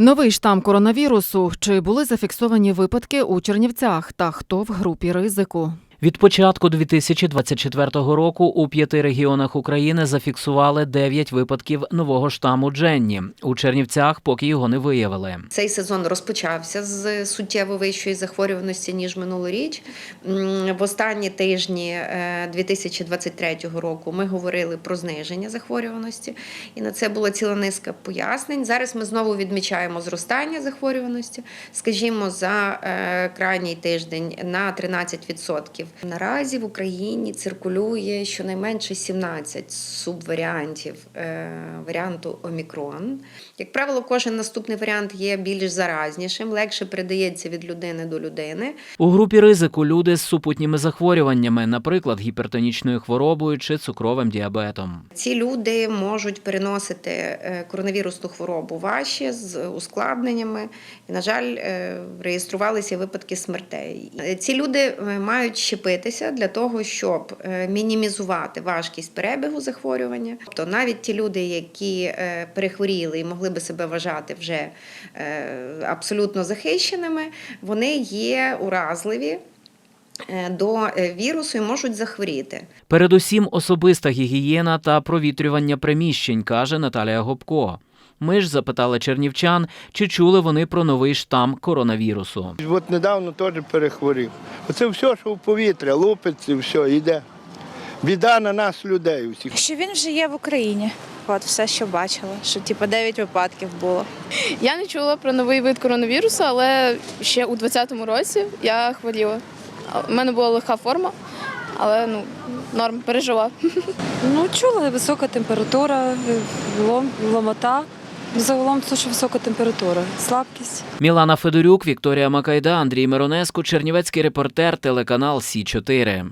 Новий штам коронавірусу. Чи були зафіксовані випадки у Чернівцях та хто в групі ризику? Від початку 2024 року у п'яти регіонах України зафіксували 9 випадків нового штаму Дженні. У Чернівцях поки його не виявили. Цей сезон розпочався з суттєво вищої захворюваності ніж минулоріч. В останні тижні е, 2023 року ми говорили про зниження захворюваності, і на це була ціла низка пояснень. Зараз ми знову відмічаємо зростання захворюваності, скажімо, за е, крайній тиждень на 13%. Наразі в Україні циркулює щонайменше 17 субваріантів е, варіанту Омікрон. Як правило, кожен наступний варіант є більш заразнішим, легше передається від людини до людини. У групі ризику люди з супутніми захворюваннями, наприклад, гіпертонічною хворобою чи цукровим діабетом. Ці люди можуть переносити е, коронавірусну хворобу важче з ускладненнями. І, на жаль, е, реєструвалися випадки смертей. Ці люди мають щепитися для того, щоб е, мінімізувати важкість перебігу захворювання. Тобто навіть ті люди, які е, перехворіли і могли би себе вважати вже е, абсолютно захищеними, вони є уразливі до вірусу і можуть захворіти. Передусім особиста гігієна та провітрювання приміщень, каже Наталія Гопко. Ми ж запитали чернівчан, чи чули вони про новий штам коронавірусу. От недавно теж перехворів. Оце все, що в повітря, лупиться, все, йде. Біда на нас, людей усіх. Що він вже є в Україні. От все, що бачила, що типу 9 випадків було. Я не чула про новий вид коронавірусу, але ще у 2020 році я хворіла. У мене була легка форма, але ну, норм, пережила. Ну, чула висока температура, ломота. Загалом це висока температура, слабкість. Мілана Федорюк, Вікторія Макайда, Андрій Миронеску, Чернівецький репортер, телеканал Сі 4